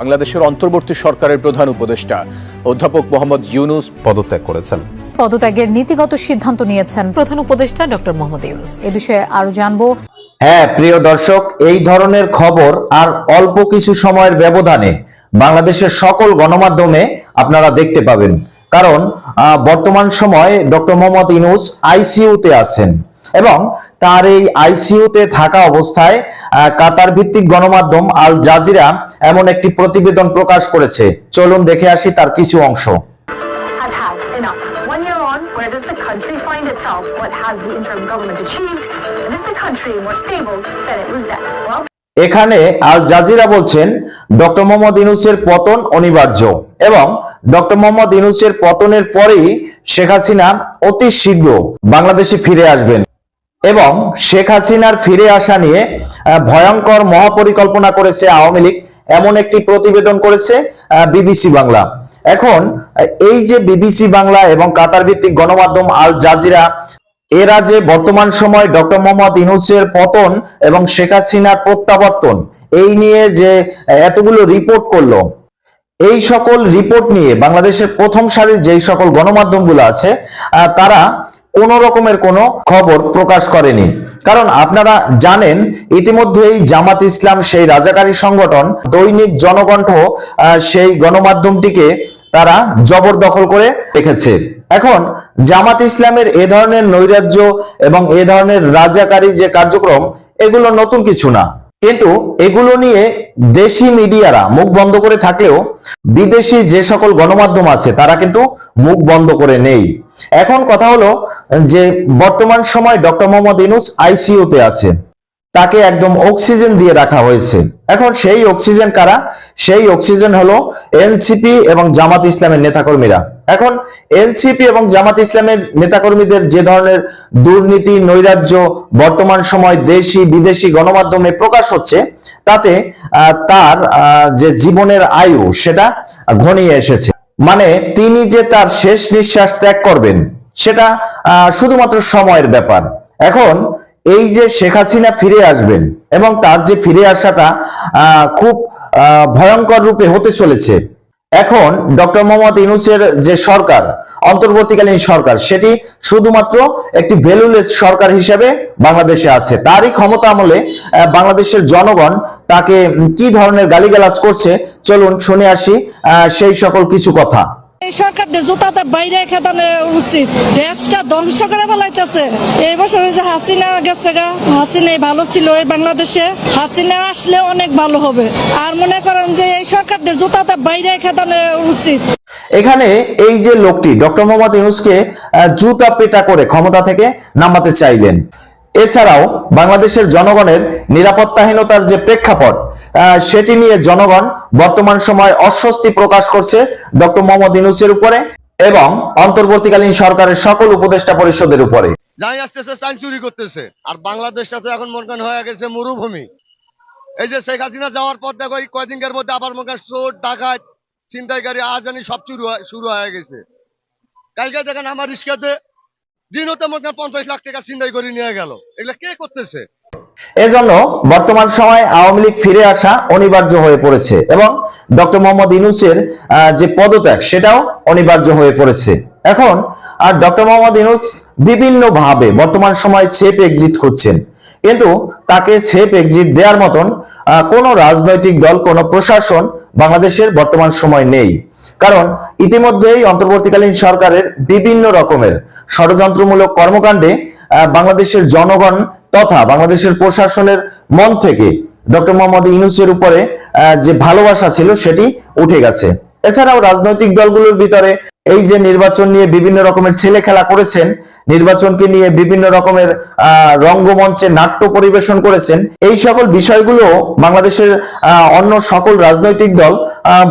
বাংলাদেশের অন্তর্বর্তী সরকারের প্রধান উপদেষ্টা অধ্যাপক মোহাম্মদ ইউনুস পদত্যাগ করেছেন। পদত্যাগের নীতিগত সিদ্ধান্ত নিয়েছেন প্রধান উপদেষ্টা ডক্টর মোহাম্মদ ইউনুস। এ বিষয়ে আরও জানব। হ্যাঁ প্রিয় দর্শক এই ধরনের খবর আর অল্প কিছু সময়ের ব্যবধানে বাংলাদেশের সকল গণমাধ্যমে আপনারা দেখতে পাবেন। কারণ আহ, বর্তমান সময়ে ডক্টর মোহাম্মদ ইনুস আইসিইউতে আছেন। এবং তার এই আইসিইউতে থাকা অবস্থায় আহ, কাতার ভিত্তিক গণমাধ্যম আল জাজিরা এমন একটি প্রতিবেদন প্রকাশ করেছে। চলুন দেখে আসি তার কিছু অংশ। এখানে আল জাজিরা বলছেন ডক্টর মোহাম্মদ ইনুসের পতন অনিবার্য এবং ডক্টর মোহাম্মদ ইনুসের পতনের পরেই শেখ হাসিনা অতি শীঘ্র বাংলাদেশে ফিরে আসবেন। এবং শেখ হাসিনার ফিরে আসা নিয়ে ভয়ঙ্কর মহাপরিকল্পনা করেছে আওয়ামী লীগ। এমন একটি প্রতিবেদন করেছে বিবিসি বাংলা। এখন এই যে বিবিসি বাংলা এবং কাতার ভিত্তিক গণমাধ্যম আল জাজিরা, এরা যে বর্তমান সময় ডক্টর মোহাম্মদ ইনুসের পতন এবং শেখ হাসিনার প্রত্যাবর্তন, এই নিয়ে যে এতগুলো রিপোর্ট করল, এই সকল রিপোর্ট নিয়ে বাংলাদেশের প্রথম সারির যেই সকল গণমাধ্যমগুলো আছে তারা কোন রকমের কোনো খবর প্রকাশ করেনি। কারণ আপনারা জানেন, ইতিমধ্যেই জামাত ইসলাম সেই রাজাকারী সংগঠন, দৈনিক জনকণ্ঠ সেই গণমাধ্যমটিকে তারা জবরদখল করে রেখেছে। এখন জামাত ইসলামের এ ধরনের নৈরাজ্য এবং এ ধরনের রাজাকারী যে কার্যক্রম, এগুলো নতুন কিছু না। কিন্তু এগুলো নিয়ে দেশি মিডিয়ারা মুখ বন্ধ করে থাকলেও বিদেশি যে সকল গণমাধ্যম আছে, তারা কিন্তু মুখ বন্ধ করে নেই। এখন কথা হলো যে বর্তমান সময় ডক্টর মোহাম্মদ ইনুস আইসিইউতে আছে তাকে একদম অক্সিজেন দিয়ে রাখা হয়েছে। এখন সেই অক্সিজেন কারা? সেই অক্সিজেন হলো এনসিপি এবং জামাত ইসলামের নেতাকর্মীরা। এখন এনসিপি এবং জামাত ইসলামের নেতাকর্মীদের যে ধরনের দুর্নীতি, নৈরাজ্য, বর্তমান সময় দেশি, বিদেশি গণমাধ্যমে প্রকাশ হচ্ছে, তাতে তার যে জীবনের আয়ু, সেটা ঘনিয়ে এসেছে। মানে তিনি যে তার শেষ নিঃশ্বাস ত্যাগ করবেন, সেটা শুধুমাত্র সময়ের ব্যাপার। এখন এই যে শেখ হাসিনা ফিরে আসবেন এবং তার যে ফিরে আসাটা খুব ভয়ঙ্কর রূপে হতে চলেছে। এখন ডক্টর মোহাম্মদ ইউনুসের যে সরকার, অন্তর্বর্তীকালীন সরকার, সেটি শুধুমাত্র একটি ভ্যালুলেস সরকার হিসেবে বাংলাদেশে আছে। তারই ক্ষমতা আমলে বাংলাদেশের জনগণ তাকে কি ধরনের গালিগালাজ করছে, চলুন শুনে আসি সেই সকল কিছু কথা। এই সরকারটা জুতাতে বাইরে উচিত। দেশটা ধ্বংস করে ফেলাইতেছে। এই বছর যে হাসিনা গেছে গা ভালো ছিল এই বাংলাদেশে। হাসিনা আসলে অনেক ভালো হবে। আর মনে করেন যে এই সরকারটা জুতাতে বাইরে উচিত। এখানে এই যে লোকটি, ডক্টর মোহাম্মদ ইউনুসকে জুতা পেটা করে ক্ষমতা থেকে নামাতে চাইলেন। এছাড়াও বাংলাদেশের জনগণের নিরাপত্তাহীনতার যে প্রেক্ষাপট সেটি নিয়ে জনগণ বর্তমান সময় অস্বস্তি প্রকাশ করছে ডক্টর মোহাম্মদ ইউনুসের উপরে এবং অন্তর্বর্তীকালীন সরকারের সকল উপদেষ্টা পরিষদের উপরে। যাই আসতেছে তাই চুরি করতেছে। আর বাংলাদেশটা তো এখন মনে হয়ে গেছে মরুভূমি। এই যে শেখ হাসিনা যাওয়ার পর দেখো, এই কয়দিনকার মধ্যে আবার মনে করেন চোর, ডাকাত, ছিনতাইকারী আজানি সব হয়- শুরু হয়ে গেছে। কালকে দেখেন আমার রিস্কাতে এজন্য বর্তমান সময়ে আওয়ামী লীগ ফিরে আসা অনিবার্য হয়ে পড়েছে এবং ডক্টর মোহাম্মদ ইনুসের যে পদত্যাগ, সেটাও অনিবার্য হয়ে পড়েছে। এখন, আর ডক্টর মোহাম্মদ ইনুস বিভিন্ন ভাবে বর্তমান সময় সেফ এক্সিট করছেন কিন্তু তাকে সেফ এক্সিট দেওয়ার মতন কোনো রাজনৈতিক দল, কোনো প্রশাসন বাংলাদেশের বর্তমান সময় নেই। কারণ ইতিমধ্যেই অন্তর্বর্তীকালীন সরকারের বিভিন্ন রকমের ষড়যন্ত্রমূলক কর্মকাণ্ডে বাংলাদেশের জনগণ তথা বাংলাদেশের প্রশাসনের মন থেকে ডক্টর মোহাম্মদ ইনুসের উপরে যে ভালোবাসা ছিল সেটি উঠে গেছে। এছাড়াও রাজনৈতিক দলগুলোর ভিতরে এই যে নির্বাচন নিয়ে বিভিন্ন রকমের ছেলে খেলা করেছেন, নির্বাচনকে নিয়ে বিভিন্ন রকমের রঙ্গমঞ্চে নাট্য পরিবেশন করেছেন, এই সকল বিষয়গুলো বাংলাদেশের অন্য সকল রাজনৈতিক দল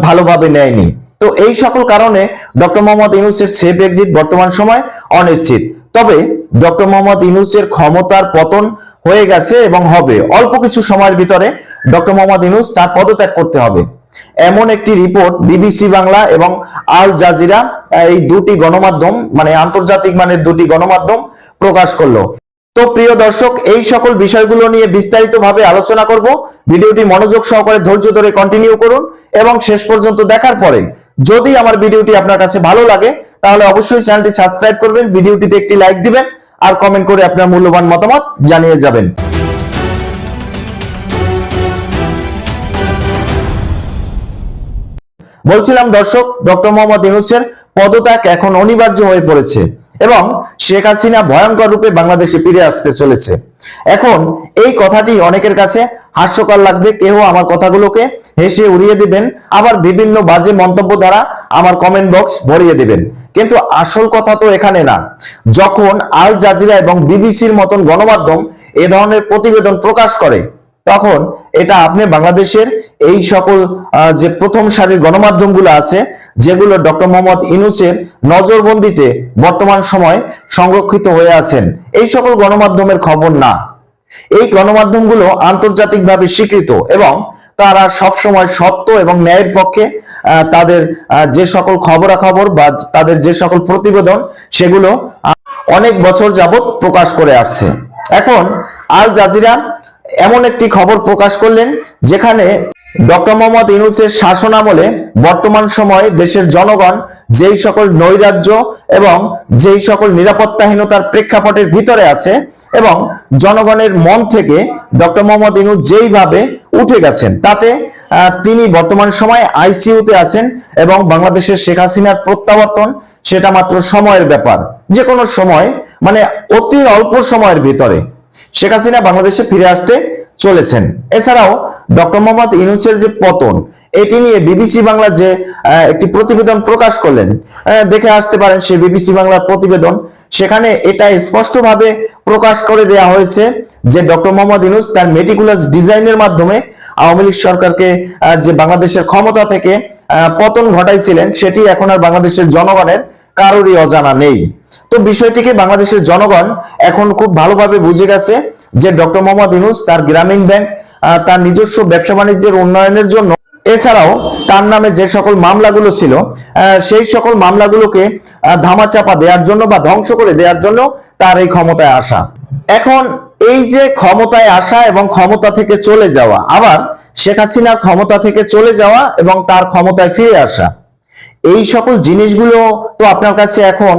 ভালোভাবে নেয়নি। তো এই সকল কারণে ডক্টর মোহাম্মদ ইউনুসের সেফ এক্সিট বর্তমান সময় অনিশ্চিত। তবে ডক্টর মোহাম্মদ ইউনুসের ক্ষমতার পতন হয়ে গেছে এবং হবে। অল্প কিছু সময়ের ভিতরে ডক্টর মোহাম্মদ ইউনুস তার পদত্যাগ করতে হবে। এমন একটি রিপোর্ট বিবিসি বাংলা এবং আল জাজিরা, এই দুটি গণমাধ্যম মানে আন্তর্জাতিক মানের দুটি গণমাধ্যম প্রকাশ করল। তো প্রিয় দর্শক, এই সকল বিষয়গুলো নিয়ে বিস্তারিতভাবে আলোচনা করব। ভিডিওটি মনোযোগ সহকারে ধৈর্য ধরে কন্টিনিউ করুন এবং শেষ পর্যন্ত দেখার পরে যদি আমার ভিডিওটি আপনার কাছে ভালো লাগে, তাহলে অবশ্যই চ্যানেলটি সাবস্ক্রাইব করবেন, ভিডিওটিতে একটি লাইক দিবেন, আর কমেন্ট করে আপনার মূল্যবান মতামত জানিয়ে যাবেন। বলছিলাম দর্শক, ডক্টর মোহাম্মদ ইউনুসের পদত্যাগ এখন অনিবার্য হয়ে পড়েছে এবং শেখ হাসিনা ভয়ঙ্কর রূপে বাংলাদেশে ফিরে আসতে চলেছে। এখন এই কথাটি অনেকের কাছে হাস্যকর লাগবে কেউ আমার কথাগুলোকে হেসে উড়িয়ে দিবেন, আবার বিভিন্ন বাজে মন্তব্য দ্বারা আমার কমেন্ট বক্স ভরিয়ে দিবেন। কিন্তু আসল কথা তো এখানে না। যখন আল জাজিরা এবং বিবিসির মতন গণমাধ্যম এ ধরনের প্রতিবেদন প্রকাশ করে তখন এটা আপনি বাংলাদেশের এই সকল যে প্রথম সারির গণমাধ্যমগুলো আছে, যেগুলো ডক্টর মোহাম্মদ ইনুসের নজরবন্দিতে বর্তমান সময় সংরক্ষিত হয়ে আছেন, এই সকল গণমাধ্যমের খবর না। এই গণমাধ্যমগুলো আন্তর্জাতিকভাবে স্বীকৃত এবং তারা সবসময় সত্য এবং ন্যায়ের পক্ষে তাদের যে সকল খবরাখবর বা তাদের যে সকল প্রতিবেদন, সেগুলো অনেক বছর যাবত প্রকাশ করে আসছে। এখন আল জাজিরা এমন একটি খবর প্রকাশ করলেন, যেখানে ডক্টর মোহাম্মদ ইউনুসের শাসন আমলে বর্তমান সময়ে দেশের জনগণ যেই সকল নৈরাজ্য এবং যেই সকল নিরাপত্তাহীনতার প্রেক্ষাপটের ভিতরে আছে এবং জনগণের মন থেকে ডক্টর মোহাম্মদ ইউনুস যেইভাবে উঠে গেছেন, তাতে তিনি বর্তমান সময়ে আইসিইউতে আছেন এবং বাংলাদেশের শেখ হাসিনার প্রত্যাবর্তন সেটা মাত্র সময়ের ব্যাপার। যে কোনো সময় মানে অতি অল্প সময়ের ভিতরে। শেখ হাসিনা বাংলাদেশে ফিরে আসতে চলেছেন। এছাড়াও ডক্টর মোহাম্মদ ইউনুসের যে পতন, এটি নিয়ে বিবিসি বাংলা যে একটি প্রতিবেদন প্রকাশ করলেন দেখে আসতে পারেন সেই বিবিসি বাংলার প্রতিবেদন। সেখানে এটা স্পষ্টভাবে প্রকাশ করে দেয়া হয়েছে যে ডক্টর মোহাম্মদ ইউনুস তার মেটিকুলাস ডিজাইনের মাধ্যমে আওয়ামী লীগ সরকারকে যে বাংলাদেশের ক্ষমতা থেকে পতন ঘটাইছিলেন, সেটি এখন আর বাংলাদেশের জনগণের কারোরই অজানা নেই। তো বিষয়টিকে বাংলাদেশের জনগণ এখন খুব ভালোভাবে বুঝে গেছে যে ডক্টর মোহাম্মদ ইউনুস তার গ্রামীণ ব্যাংক তার নিজস্ব ব্যবসা বাণিজ্যের উন্নয়নের জন্য, এছাড়াও তার নামে যে সকল মামলাগুলো ছিল সেই সকল মামলাগুলোকে ধামাচাপা দেওয়ার জন্য বা ধ্বংস করে দেওয়ার জন্য তার এই ক্ষমতায় আসা। এখন এই যে ক্ষমতায় আসা এবং ক্ষমতা থেকে চলে যাওয়া, আবার শেখ হাসিনার ক্ষমতা থেকে চলে যাওয়া এবং তার ক্ষমতায় ফিরে আসা এই সকল জিনিসগুলো তো আপনার কাছে এখন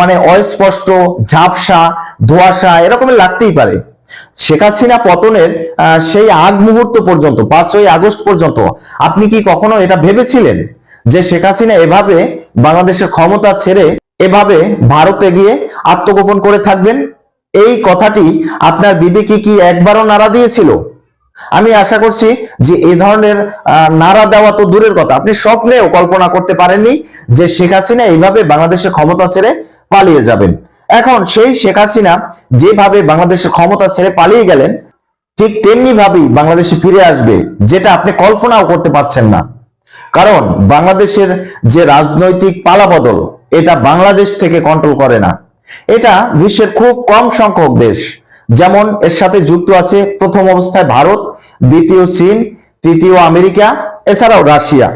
মানে অস্পষ্ট, ঝাপসা, ধোয়াশা এরকমের লাগতেই পারে। শেখ হাসিনা পতনের সেই আগ মুহূর্ত পর্যন্ত, পাঁচই আগস্ট পর্যন্ত, আপনি কি কখনো এটা ভেবেছিলেন? যে শেখ হাসিনা এভাবে বাংলাদেশের ক্ষমতা ছেড়ে এভাবে ভারতে গিয়ে আত্মগোপন করে থাকবেন? এই কথাটি আপনার বিবেকে কি একবারও নাড়া দিয়েছিল? আমি আশা করছি যে এই ধরনের নাড়া দেওয়া তো দূরের কথা। আপনি স্বপ্নেও কল্পনা করতে পারেননি যে শেখ হাসিনা এইভাবে বাংলাদেশের ক্ষমতা ছেড়ে পালিয়ে যাবেন। এখন সেই শেখ হাসিনা যেভাবে বাংলাদেশের ক্ষমতা ছেড়ে পালিয়ে গেলেন, ঠিক তেমনি ভাবেই বাংলাদেশে ফিরে আসবে যেটা আপনি কল্পনাও করতে পারছেন না। কারণ বাংলাদেশের যে রাজনৈতিক পালাবদল, এটা বাংলাদেশ থেকে কন্ট্রোল করে না। এটা বিশ্বের খুব কম সংখ্যক দেশ। যেমন এর সাথে যুক্ত আছে প্রথম অবস্থায় ভারত, দ্বিতীয় চীন, তৃতীয় আমেরিকা, এছাড়াও রাশিয়া।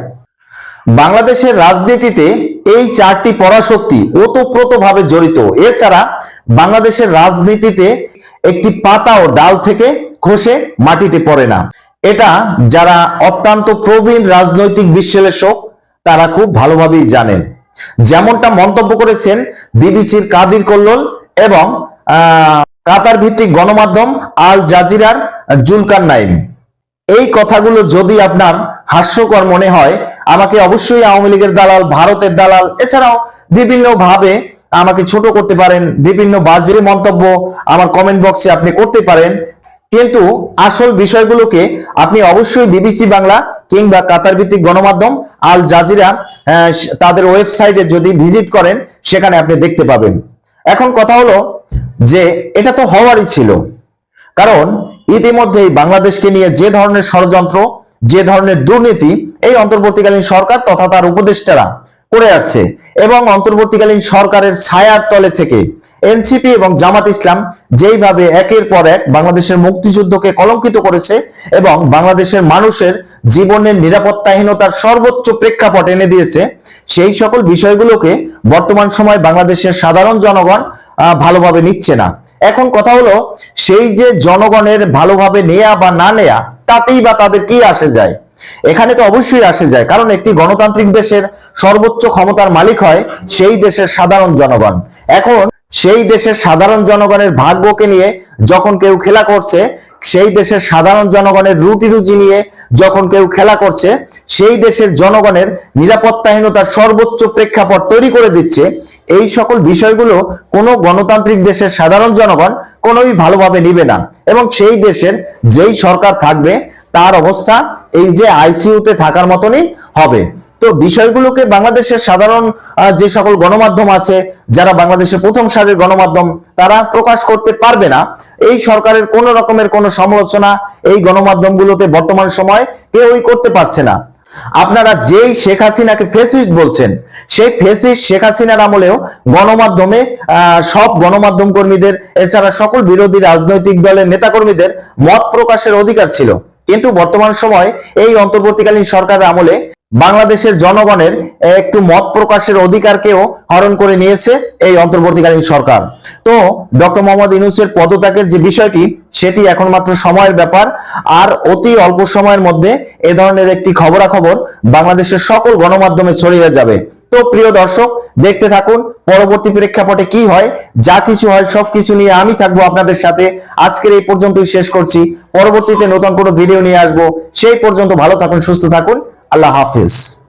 বাংলাদেশের রাজনীতিতে এই চারটি পরাশক্তি ওতপ্রোতভাবে জড়িত। এছাড়া বাংলাদেশের রাজনীতিতে একটি পাতা ও ডাল থেকে খসে মাটিতে পড়ে না। এটা যারা অত্যন্ত প্রবীণ রাজনৈতিক বিশ্লেষক, তারা খুব ভালোভাবেই জানেন। যেমনটা মন্তব্য করেছেন বিবিসির কাদির কল্লোল এবং কাতার ভিত্তিক গণমাধ্যম আল জাজিরার জুলকার নাইম। এই কথাগুলো যদি আপনার হাস্যকর মনে হয়, আমাকে অবশ্যই আওয়ামী লীগের দালাল, ভারতের দালাল, এছাড়াও বিভিন্ন ভাবে আমাকে ছোট করতে পারেন, বিভিন্ন বাজে মন্তব্য আমার কমেন্ট বক্সে আপনি করতে পারেন। কিন্তু আসল বিষয়গুলোকে আপনি অবশ্যই বিবিসি বাংলা কিংবা কাতার ভিত্তিক গণমাধ্যম আল জাজিরা তাদের ওয়েবসাইটে যদি ভিজিট করেন, সেখানে আপনি দেখতে পাবেন। এখন কথা হলো যে এটা তো হওয়ারই ছিল। কারণ ইতিমধ্যেই বাংলাদেশকে নিয়ে যে ধরনের ষড়যন্ত্র, যে ধরনের দুর্নীতি এই অন্তর্বর্তীকালীন সরকার তথা তার উপদেষ্টারা করে আসছে এবং অন্তর্বর্তীকালীন সরকারের ছায়ার তলে থেকে এনসিপি এবং জামাত ইসলাম যেইভাবে একের পর এক বাংলাদেশের মুক্তিযুদ্ধকে কলঙ্কিত করেছে এবং বাংলাদেশের মানুষের জীবনের নিরাপত্তাহীনতার সর্বোচ্চ প্রেক্ষাপট এনে দিয়েছে, সেই সকল বিষয়গুলোকে বর্তমান সময় বাংলাদেশের সাধারণ জনগণ ভালোভাবে নিচ্ছে না। এখন কথা হলো, সেই যে জনগণের ভালোভাবে নেয়া বা না নেয়া, তাতেই বা তাদের কি আসে যায়? এখানে তো অবশ্যই আসে যায়, কারণ একটি গণতান্ত্রিক দেশের সর্বোচ্চ ক্ষমতার মালিক হয় সেই দেশের সাধারণ জনগণ। এখন সেই দেশের সাধারণ জনগণের ভাগ্যকে নিয়ে যখন কেউ খেলা করছে, সেই দেশের সাধারণ জনগণের রুটি রুজি নিয়ে যখন কেউ খেলা করছে, সেই দেশের জনগণের নিরাপত্তাহীনতার সর্বোচ্চ প্রেক্ষাপট তৈরি করে দিচ্ছে, এই সকল বিষয়গুলো কোনো গণতান্ত্রিক দেশের সাধারণ জনগণ কোনোই ভালোভাবে নিবে না। এবং সেই দেশের যেই সরকার থাকবে, তার অবস্থা এই যে আইসিইউতে থাকার মতনই হবে। তো বিষয়গুলোকে বাংলাদেশের সাধারণ যে সকল গণমাধ্যম আছে, যারা বাংলাদেশের প্রথম সারির গণমাধ্যম, তারা প্রকাশ করতে পারবে না। এই সরকারের কোন রকমের কোনো সমালোচনা এই গণমাধ্যমগুলোতে বর্তমান সময় কেউই করতে পারছে না। আপনারা যেই শেখ হাসিনাকে ফেসিস্ট বলছেন, সেই ফেসিস্ট শেখ হাসিনার আমলেও গণমাধ্যমে সব গণমাধ্যম কর্মীদের, এছাড়া সকল বিরোধী রাজনৈতিক দলের নেতাকর্মীদের মত প্রকাশের অধিকার ছিল। কিন্তু বর্তমান সময় এই অন্তর্বর্তীকালীন সরকারের আমলে বাংলাদেশের জনগণের একটু মত প্রকাশের অধিকারকেও হরণ করে নিয়েছে এই অন্তর্বর্তীকালীন সরকার। তো, ডক্টর মোহাম্মদ ইউনুসের পদত্যাগের যে বিষয়টি, সেটি এখন মাত্র সময়ের ব্যাপার। আর অতি অল্প সময়ের মধ্যে এ ধরনের একটি খবরাখবর বাংলাদেশের সকল গণমাধ্যমে ছড়িয়ে যাবে। তো, প্রিয় দর্শক, দেখতে থাকুন পরবর্তী প্রেক্ষাপটে কি হয়, যা কিছু হয় সবকিছু নিয়ে আমি থাকব আপনাদের সাথে। আজকের এই পর্যন্তই শেষ করছি। পরবর্তীতে নতুন কোনো ভিডিও নিয়ে আসব। সেই পর্যন্ত ভালো থাকুন, সুস্থ থাকুন। আল্লাহ হাফিজ।